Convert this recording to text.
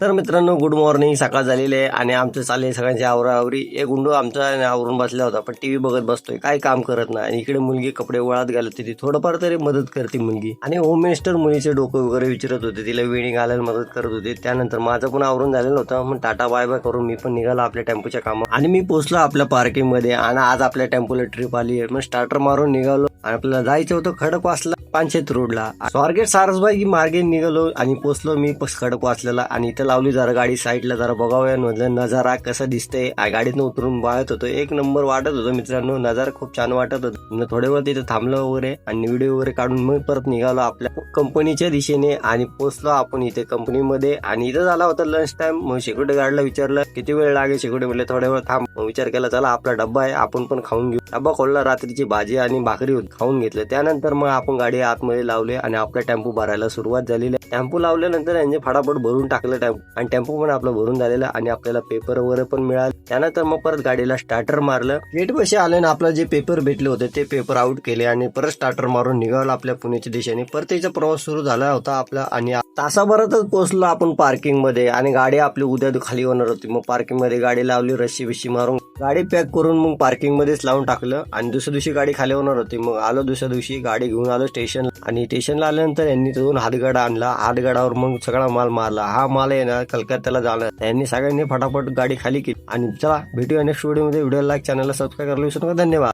तर मित्रांनो good morning सकाळ झालेली आहे आणि आमचं चालले सगळ्यांची आवराआवरी. एक गुंडू आमचा आवरून बसला होता पण टीव्ही बघत बसतोय. काय काम करत नाही. आणि इकडे मुलगी कपडे वळात घालत होती. थोडंफार तरी मदत करते मुलगी. आणि होम मिनिस्टर मुलीचे डोकं वगैरे विचारत होते. तिला वेणी घालायला मदत करत होते. त्यानंतर माझं पण आवरून झालेलं होतं. मग टाटा बाय बाय करून मी पण निघालो आपल्या टेम्पोच्या कामात आणि मी पोहोचलो आपल्या पार्किंगमध्ये आणि आज आपल्या टेम्पोला ट्रिप आली आहे. मग स्टार्टर मारून निघालो. आणि आपल्याला जायचं होतं खडकवासला पानशेत रोडला. स्वारगेट सारसबाई मार्गे निघालो आणि पोचलो मी खडकवासल्याला वाचलेला आणि इथं लावली जरा गाडी. साईडला जरा बघावया म्हटलं नजारा कसं दिसतंय? गाडीतनं उतरून वाळत होतो. एक नंबर वाटत होतो मित्रांनो. नजारा खूप छान वाटत होतो. थोडे वेळ तिथे थांबलो वगैरे आणि व्हिडिओ वगैरे काढून मग परत निघालो आपल्या कंपनीच्या दिशेने आणि पोचलो आपण इथे कंपनीमध्ये. आणि इथं झाला होता लंच टाइम मग शेकुटे गाडीला विचारलं किती वेळ लागेल? शेकुटे म्हणले थोड्या वेळ थांब. विचार केला चला आपला डब्बा आहे. आपण पण खाऊन घेऊ. डब्बा खोलला रात्रीची भाजी आणि भाकरी होती. खाऊन घेतलं. त्यानंतर मग आपण गाडी आतमध्ये लावले आणि आपला टेम्पो भरायला सुरुवात झालेली आहे. टेम्पो लावल्यानंतर यांनी फटाफट भरून टाकलं टेम्पो. आणि टेम्पो पण आपला भरून झालेला आणि आपल्याला पेपर वगैरे पण मिळाले. त्यानंतर मग परत गाडीला स्टार्टर मारलं. गेट पैसे आलं ना आपला जे पेपर भेटले होते ते पेपर आउट केले आणि परत स्टार्टर मारून निघाला आपल्या पुण्याच्या दिशेने. परतीचा प्रवास सुरू झाला होता आपला आणि तासाभरातच पोहोचलो आपण पार्किंगमध्ये आणि गाडी आपली उद्या खाली होणार होती. मग पार्किंगमध्ये गाडी लावली रशी बिशी मारून गाडी पॅक करून मग पार्किंग मध्येच लावून टाकलं आणि दुसऱ्या दिवशी गाडी खाली होणार होती. मग आलो दुसऱ्या दिवशी गाडी घेऊन आलो स्टेशन आणि स्टेशनला आल्यानंतर यांनी दोन हातगाडा आणला. हातगाडावर मग सगळा माल मारला. हा माल येणार कलकत्त्याला जाणार. त्यांनी सगळ्यांनी फटाफट गाडी खाली केली आणि चला भेटूया नेक्स्ट व्हिडिओमध्ये व्हिडिओ लाईक चॅनलला सबस्क्राईब करायला विसरू नका. धन्यवाद.